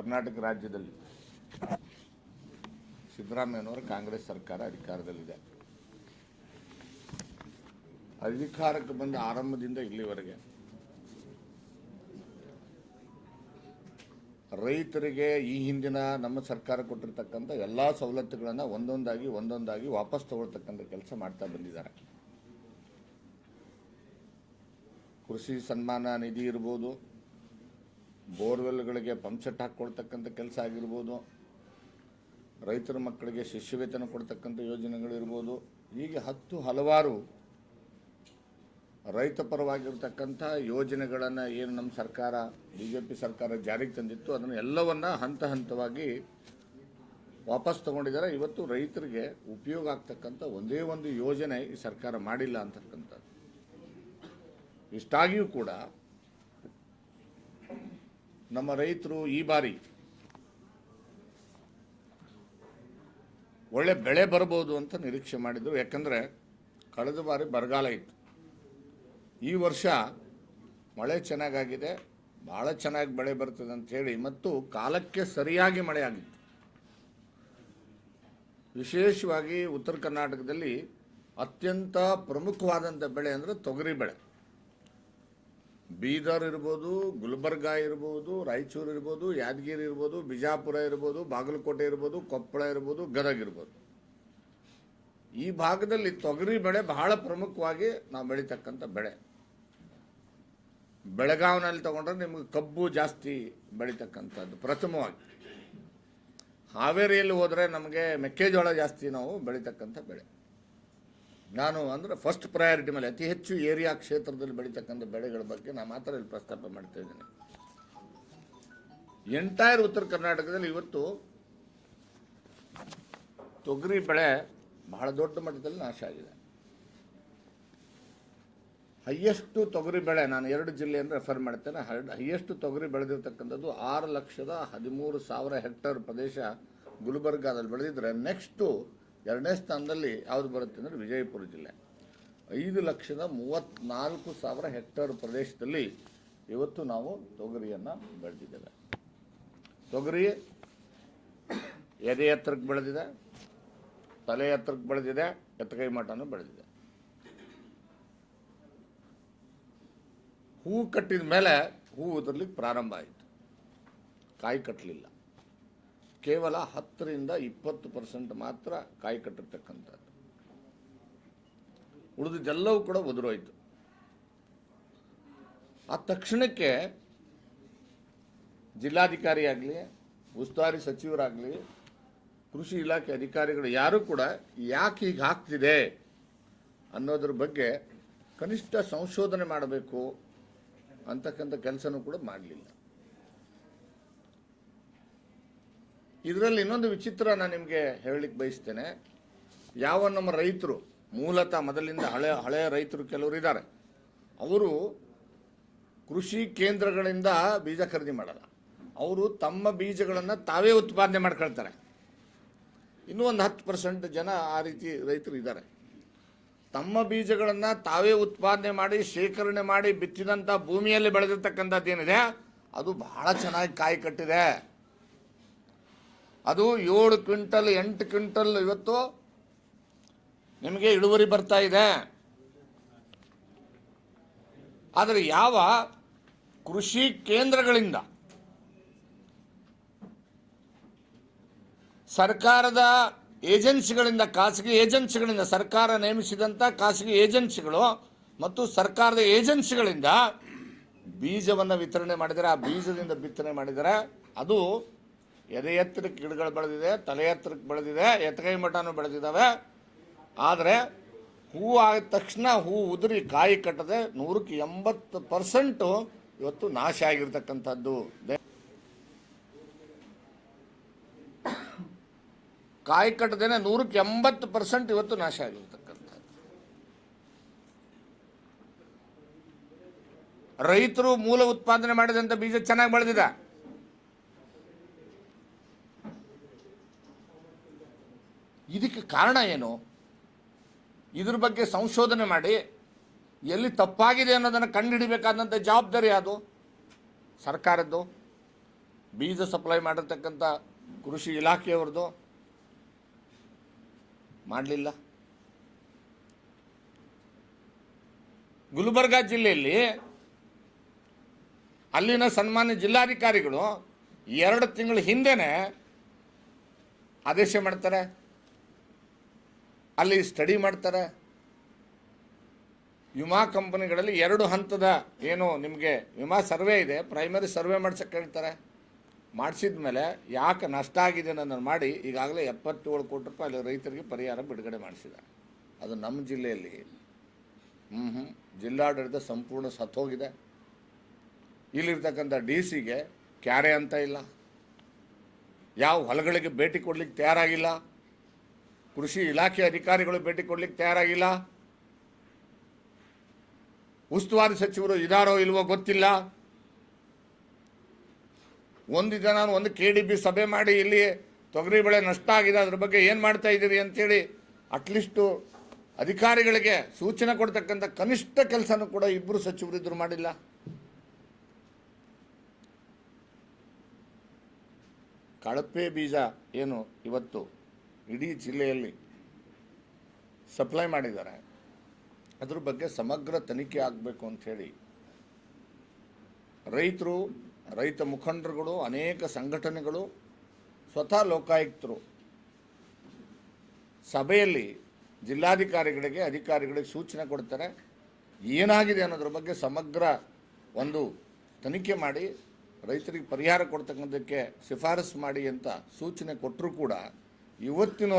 ಕರ್ನಾಟಕ ರಾಜ್ಯದಲ್ಲಿ ಸಿದ್ದರಾಮಯ್ಯನವರ ಕಾಂಗ್ರೆಸ್ ಸರ್ಕಾರ ಅಧಿಕಾರದಲ್ಲಿದೆ. ಅಧಿಕಾರಕ್ಕೆ ಬಂದ ಆರಂಭದಿಂದ ಇಲ್ಲಿವರೆಗೆ ರೈತರಿಗೆ ಈ ಹಿಂದಿನ ನಮ್ಮ ಸರ್ಕಾರ ಕೊಟ್ಟಿರ್ತಕ್ಕಂಥ ಎಲ್ಲ ಸವಲತ್ತುಗಳನ್ನು ಒಂದೊಂದಾಗಿ ಒಂದೊಂದಾಗಿ ವಾಪಸ್ ತಗೊಳ್ತಕ್ಕಂಥ ಕೆಲಸ ಮಾಡ್ತಾ ಬಂದಿದ್ದಾರೆ. ಕೃಷಿ ಸನ್ಮಾನ ನಿಧಿ ಇರ್ಬೋದು ಬೋರ್ವೆಲ್ಗಳಿಗೆ ಪಂಪ್ಸೆಟ್ ಹಾಕ್ಕೊಳ್ತಕ್ಕಂಥ ಕೆಲಸ ಆಗಿರ್ಬೋದು, ರೈತರ ಮಕ್ಕಳಿಗೆ ಶಿಷ್ಯವೇತನ ಕೊಡ್ತಕ್ಕಂಥ ಯೋಜನೆಗಳಿರ್ಬೋದು ಹೀಗೆ ಹತ್ತು ಹಲವಾರು ರೈತ ಪರವಾಗಿರ್ತಕ್ಕಂಥ ಯೋಜನೆಗಳನ್ನು ಏನು ನಮ್ಮ ಸರ್ಕಾರ ಬಿ ಜೆ ಪಿ ಸರ್ಕಾರ ಜಾರಿಗೆ ತಂದಿತ್ತು, ಅದನ್ನು ಎಲ್ಲವನ್ನ ಹಂತ ಹಂತವಾಗಿ ವಾಪಸ್ ತಗೊಂಡಿದ್ದಾರೆ. ಇವತ್ತು ರೈತರಿಗೆ ಉಪಯೋಗ ಆಗ್ತಕ್ಕಂಥ ಒಂದೇ ಒಂದು ಯೋಜನೆ ಈ ಸರ್ಕಾರ ಮಾಡಿಲ್ಲ ಅಂತಕ್ಕಂಥದ್ದು. ಇಷ್ಟಾಗಿಯೂ ಕೂಡ ನಮ್ಮ ರೈತರು ಈ ಬಾರಿ ಒಳ್ಳೆ ಬೆಳೆ ಬರ್ಬೋದು ಅಂತ ನಿರೀಕ್ಷೆ ಮಾಡಿದ್ರು. ಯಾಕಂದರೆ ಕಳೆದ ಬಾರಿ ಬರಗಾಲ ಇತ್ತು. ಈ ವರ್ಷ ಮಳೆ ಚೆನ್ನಾಗಾಗಿದೆ, ಭಾಳ ಚೆನ್ನಾಗಿ ಬೆಳೆ ಬರ್ತದೆ ಅಂಥೇಳಿ ಮತ್ತು ಕಾಲಕ್ಕೆ ಸರಿಯಾಗಿ ಮಳೆ ಆಗಿತ್ತು. ವಿಶೇಷವಾಗಿ ಉತ್ತರ ಕರ್ನಾಟಕದಲ್ಲಿ ಅತ್ಯಂತ ಪ್ರಮುಖವಾದಂಥ ಬೆಳೆ ಅಂದರೆ ತೊಗರಿ ಬೆಳೆ. ಬೀದರ್ ಇರ್ಬೋದು ಗುಲ್ಬರ್ಗ ಇರ್ಬೋದು, ರಾಯಚೂರು ಇರ್ಬೋದು, ಯಾದಗಿರಿ ಇರ್ಬೋದು, ಬಿಜಾಪುರ ಇರ್ಬೋದು, ಬಾಗಲಕೋಟೆ ಇರ್ಬೋದು, ಕೊಪ್ಪಳ ಇರ್ಬೋದು, ಗದಗ ಇರ್ಬೋದು. ಈ ಭಾಗದಲ್ಲಿ ತೊಗರಿ ಬೆಳೆ ಬಹಳ ಪ್ರಮುಖವಾಗಿ ನಾವು ಬೆಳೀತಕ್ಕಂಥ ಬೆಳೆ. ಬೆಳಗಾವಿನಲ್ಲಿ ತಗೊಂಡ್ರೆ ನಿಮಗೆ ಕಬ್ಬು ಜಾಸ್ತಿ ಬೆಳೀತಕ್ಕಂಥದ್ದು, ಪ್ರಥಮವಾಗಿ. ಹಾವೇರಿಯಲ್ಲಿ ಹೋದರೆ ನಮಗೆ ಮೆಕ್ಕೆಜೋಳ ಜಾಸ್ತಿ ನಾವು ಬೆಳೀತಕ್ಕಂಥ ಬೆಳೆ. ನಾನು ಅಂದರೆ ಫಸ್ಟ್ ಪ್ರಯಾರಿಟಿ ಮೇಲೆ, ಅತಿ ಹೆಚ್ಚು ಏರಿಯಾ ಕ್ಷೇತ್ರದಲ್ಲಿ ಬೆಳೀತಕ್ಕಂಥ ಬೆಳೆಗಳ ಬಗ್ಗೆ ನಾನು ಮಾತ್ರ ಇಲ್ಲಿ ಪ್ರಸ್ತಾಪ ಮಾಡ್ತಾ ಇದ್ದೀನಿ. ಎಂಟೈರ್ ಉತ್ತರ ಕರ್ನಾಟಕದಲ್ಲಿ ಇವತ್ತು ತೊಗರಿ ಬೆಳೆ ಬಹಳ ದೊಡ್ಡ ಮಟ್ಟದಲ್ಲಿ ನಾಶ ಆಗಿದೆ. ಹೈಯೆಸ್ಟು ತೊಗರಿ ಬೆಳೆ ನಾನು ಎರಡು ಜಿಲ್ಲೆಯನ್ನು ರೆಫರ್ ಮಾಡ್ತೇನೆ. ಹೈಯೆಸ್ಟ್ ತೊಗರಿ ಬೆಳೆದಿರ್ತಕ್ಕಂಥದ್ದು ಆರು ಲಕ್ಷದ ಹದಿಮೂರು ಸಾವಿರ ಹೆಕ್ಟೇರ್ ಪ್ರದೇಶ ಗುಲ್ಬರ್ಗಾದಲ್ಲಿ ಬೆಳೆದಿದ್ರೆ ನೆಕ್ಸ್ಟು ಎರಡನೇ ಸ್ಥಾನದಲ್ಲಿ ಯಾವುದು ಬರುತ್ತೆ ಅಂದರೆ ವಿಜಯಪುರ ಜಿಲ್ಲೆ. ಐದು ಲಕ್ಷದ ಮೂವತ್ತ್ನಾಲ್ಕು ಸಾವಿರ ಹೆಕ್ಟೇರ್ ಪ್ರದೇಶದಲ್ಲಿ ಇವತ್ತು ನಾವು ತೊಗರಿಯನ್ನು ಬೆಳೆದಿದ್ದೇವೆ. ತೊಗರಿ ಎದೆ ಎತ್ತರಕ್ಕೆ ಬೆಳೆದಿದೆ, ತಲೆ ಎತ್ತರಕ್ಕೆ ಬೆಳೆದಿದೆ, ಎತ್ತಕೈ ಮಠನೂ ಬೆಳೆದಿದೆ. ಹೂ ಕಟ್ಟಿದ ಮೇಲೆ ಹೂ ಉದರ್ಲಿಕ್ಕೆ ಪ್ರಾರಂಭ ಆಯಿತು. ಕಾಯಿ ಕಟ್ಟಲಿಲ್ಲ ಕೇವಲ ಹತ್ತರಿಂದ ಇಪ್ಪತ್ತು ಪರ್ಸೆಂಟ್ ಮಾತ್ರ ಕಾಯಿ ಕಟ್ಟಿರ್ತಕ್ಕಂಥದ್ದು. ಉಳಿದಿದ್ದೆಲ್ಲವೂ ಕೂಡ ಉದುರೋಯ್ತು. ಆ ತಕ್ಷಣಕ್ಕೆ ಜಿಲ್ಲಾಧಿಕಾರಿ ಆಗಲಿ ಉಸ್ತುವಾರಿ ಸಚಿವರಾಗಲಿ, ಕೃಷಿ ಇಲಾಖೆ ಅಧಿಕಾರಿಗಳು ಯಾರೂ ಕೂಡ ಯಾಕೆ ಹೀಗೆ ಆಗ್ತಿದೆ ಅನ್ನೋದ್ರ ಬಗ್ಗೆ ಕನಿಷ್ಠ ಸಂಶೋಧನೆ ಮಾಡಬೇಕು ಅಂತಕ್ಕಂಥ ಕೆಲಸನೂ ಕೂಡ ಮಾಡಲಿಲ್ಲ. ಇದರಲ್ಲಿ ಇನ್ನೊಂದು ವಿಚಿತ್ರ ನಾನು ನಿಮಗೆ ಹೇಳಲಿಕ್ಕೆ ಬಯಸ್ತೇನೆ. ಯಾವ ನಮ್ಮ ರೈತರು, ಮೂಲತಃ ಮೊದಲಿಂದ ಹಳೆ, ಹಳೆಯ ರೈತರು ಕೆಲವರು ಇದ್ದಾರೆ ಅವರು ಕೃಷಿ ಕೇಂದ್ರಗಳಿಂದ ಬೀಜ ಖರೀದಿ ಮಾಡಲ್ಲ. ಅವರು ತಮ್ಮ ಬೀಜಗಳನ್ನು ತಾವೇ ಉತ್ಪಾದನೆ ಮಾಡ್ಕೊಳ್ತಾರೆ. ಇನ್ನೂ ಒಂದು ಹತ್ತು ಪರ್ಸೆಂಟ್ ಜನ ಆ ರೀತಿ ರೈತರು ಇದ್ದಾರೆ ತಮ್ಮ ಬೀಜಗಳನ್ನು ತಾವೇ ಉತ್ಪಾದನೆ ಮಾಡಿ, ಶೇಖರಣೆ ಮಾಡಿ ಬಿತ್ತಿದಂಥ ಭೂಮಿಯಲ್ಲಿ ಬೆಳೆದಿರ್ತಕ್ಕಂಥದ್ದು ಏನಿದೆ ಅದು ಬಹಳ ಚೆನ್ನಾಗಿ ಕಾಯಿ ಕಟ್ಟಿದೆ. ಅದು ಏಳು ಕ್ವಿಂಟಲ್, ಎಂಟು ಕ್ವಿಂಟಲ್ ಇವತ್ತು ನಿಮಗೆ ಇಳುವರಿ ಬರ್ತಾ ಇದೆ. ಆದರೆ ಯಾವ ಕೃಷಿ ಕೇಂದ್ರಗಳಿಂದ ಸರ್ಕಾರದ ಏಜೆನ್ಸಿಗಳಿಂದ, ಖಾಸಗಿ ಏಜೆನ್ಸಿಗಳಿಂದ, ಸರ್ಕಾರ ನೇಮಿಸಿದಂಥ ಖಾಸಗಿ ಏಜೆನ್ಸಿಗಳು ಮತ್ತು ಸರ್ಕಾರದ ಏಜೆನ್ಸಿಗಳಿಂದ ಬೀಜವನ್ನು ವಿತರಣೆ ಮಾಡಿದರೆ ಆ ಬೀಜದಿಂದ ಬಿತ್ತನೆ ಮಾಡಿದರೆ ಅದು ಎದೆ ಎತ್ತರಕ್ಕೆ ಗಿಡಗಳು ಬೆಳೆದಿದೆ, ತಲೆ ಎತ್ತರಕ್ಕೆ ಬೆಳೆದಿದೆ ಎತ್ತಗೈ ಮಠನೂ ಬೆಳೆದಿದ್ದಾವೆ. ಆದರೆ ಹೂವು ಆಗಿದ ತಕ್ಷಣ ಹೂ ಉದುರಿ ಕಾಯಿ ಕಟ್ಟದೆ ನೂರಕ್ಕೆ ಎಂಬತ್ತು ಪರ್ಸೆಂಟು ಇವತ್ತು ನಾಶ ಆಗಿರ್ತಕ್ಕಂಥದ್ದು. ಕಾಯಿ ಕಟ್ಟದೇನೆ ನೂರಕ್ಕೆ ಎಂಬತ್ತು ಪರ್ಸೆಂಟ್ ಇವತ್ತು ನಾಶ ಆಗಿರ್ತಕ್ಕಂಥದ್ದು. ರೈತರು ಮೂಲ ಉತ್ಪಾದನೆ ಮಾಡಿದಂಥ ಬೀಜ ಚೆನ್ನಾಗಿ ಬೆಳೆದಿದೆ. ಕಾರಣ ಏನು? ಇದ್ರ ಬಗ್ಗೆ ಸಂಶೋಧನೆ ಮಾಡಿ, ಎಲ್ಲಿ ತಪ್ಪಾಗಿದೆ ಅನ್ನೋದನ್ನು ಕಂಡುಹಿಡಿಬೇಕಾದಂಥ ಜವಾಬ್ದಾರಿ ಅದು ಸರ್ಕಾರದ್ದು. ಬೀಜ ಸಪ್ಲೈ ಮಾಡಿರ್ತಕ್ಕಂಥ ಕೃಷಿ ಇಲಾಖೆಯವ್ರದ್ದು. ಮಾಡಲಿಲ್ಲ. ಗುಲ್ಬರ್ಗ ಜಿಲ್ಲೆಯಲ್ಲಿ ಅಲ್ಲಿನ ಸನ್ಮಾನ್ಯ ಜಿಲ್ಲಾಧಿಕಾರಿಗಳು ಎರಡು ತಿಂಗಳ ಹಿಂದೆನೆ ಆದೇಶ ಮಾಡ್ತಾರೆ. ಅಲ್ಲಿ ಸ್ಟಡಿ ಮಾಡ್ತಾರೆ. ವಿಮಾ ಕಂಪನಿಗಳಲ್ಲಿ ಎರಡು ಹಂತದ ಏನು ನಿಮಗೆ ವಿಮಾ ಸರ್ವೆ ಇದೆ ಪ್ರೈಮರಿ ಸರ್ವೆ ಮಾಡ್ಸಕ್ಕೆ ಹೇಳ್ತಾರೆ. ಮಾಡಿಸಿದ ಮೇಲೆ ಯಾಕೆ ನಷ್ಟ ಆಗಿದೆ ಅನ್ನೋದನ್ನು ಮಾಡಿ ಈಗಾಗಲೇ ಎಪ್ಪತ್ತೇಳು ಕೋಟಿ ರೂಪಾಯಿ ಅಲ್ಲಿ ರೈತರಿಗೆ ಪರಿಹಾರ ಬಿಡುಗಡೆ ಮಾಡಿಸಿದ ಅದು ನಮ್ಮ ಜಿಲ್ಲೆಯಲ್ಲಿ. ಹ್ಞೂ ಹ್ಞೂ ಜಿಲ್ಲಾಡಳಿತ ಸಂಪೂರ್ಣ ಸತ್ತೋಗಿದೆ. ಇಲ್ಲಿರ್ತಕ್ಕಂಥ ಡಿ ಸಿಗೆ ಕ್ಯಾರೆ ಅಂತ ಇಲ್ಲ. ಯಾವ ಹೊಲಗಳಿಗೆ ಭೇಟಿ ಕೊಡ್ಲಿಕ್ಕೆ ತಯಾರಾಗಿಲ್ಲ. ಕೃಷಿ ಇಲಾಖೆ ಅಧಿಕಾರಿಗಳು ಭೇಟಿ ಕೊಡ್ಲಿಕ್ಕೆ ತಯಾರಾಗಿಲ್ಲ. ಉಸ್ತುವಾರಿ ಸಚಿವರು ಇದಾರೋ ಇಲ್ವೋ ಗೊತ್ತಿಲ್ಲ. ಒಂದು ಜನ ಒಂದು ಕೆ ಡಿ ಬಿ ಸಭೆ ಮಾಡಿ ಇಲ್ಲಿ ತೊಗರಿ ಬೆಳೆ ನಷ್ಟ ಆಗಿದೆ, ಅದ್ರ ಬಗ್ಗೆ ಏನು ಮಾಡ್ತಾ ಇದ್ದೀರಿ ಅಂತೇಳಿ ಅಟ್ಲೀಸ್ಟು ಅಧಿಕಾರಿಗಳಿಗೆ ಸೂಚನೆ ಕೊಡ್ತಕ್ಕಂಥ ಕನಿಷ್ಠ ಕೆಲಸನೂ ಕೂಡ ಇಬ್ಬರು ಸಚಿವರಿದ್ರು ಮಾಡಿಲ್ಲ. ಕಳಪೆ ಬೀಜ ಏನು ಇವತ್ತು ಇಡೀ ಜಿಲ್ಲೆಯಲ್ಲಿ ಸಪ್ಲೈ ಮಾಡಿದ್ದಾರೆ. ಅದ್ರ ಬಗ್ಗೆ ಸಮಗ್ರ ತನಿಖೆ ಆಗಬೇಕು ಅಂಥೇಳಿ ರೈತರು, ರೈತ ಮುಖಂಡರುಗಳು, ಅನೇಕ ಸಂಘಟನೆಗಳು, ಸ್ವತಃ ಲೋಕಾಯುಕ್ತರು ಸಭೆಯಲ್ಲಿ ಜಿಲ್ಲಾಧಿಕಾರಿಗಳಿಗೆ, ಅಧಿಕಾರಿಗಳಿಗೆ ಸೂಚನೆ ಕೊಡ್ತಾರೆ. ಏನಾಗಿದೆ ಅನ್ನೋದ್ರ ಬಗ್ಗೆ ಸಮಗ್ರ ಒಂದು ತನಿಖೆ ಮಾಡಿ, ರೈತರಿಗೆ ಪರಿಹಾರ ಕೊಡ್ತಕ್ಕಂಥದ್ದಕ್ಕೆ ಶಿಫಾರಸು ಮಾಡಿ ಅಂತ ಸೂಚನೆ ಕೊಟ್ಟರೂ ಕೂಡ ಇವತ್ತಿನ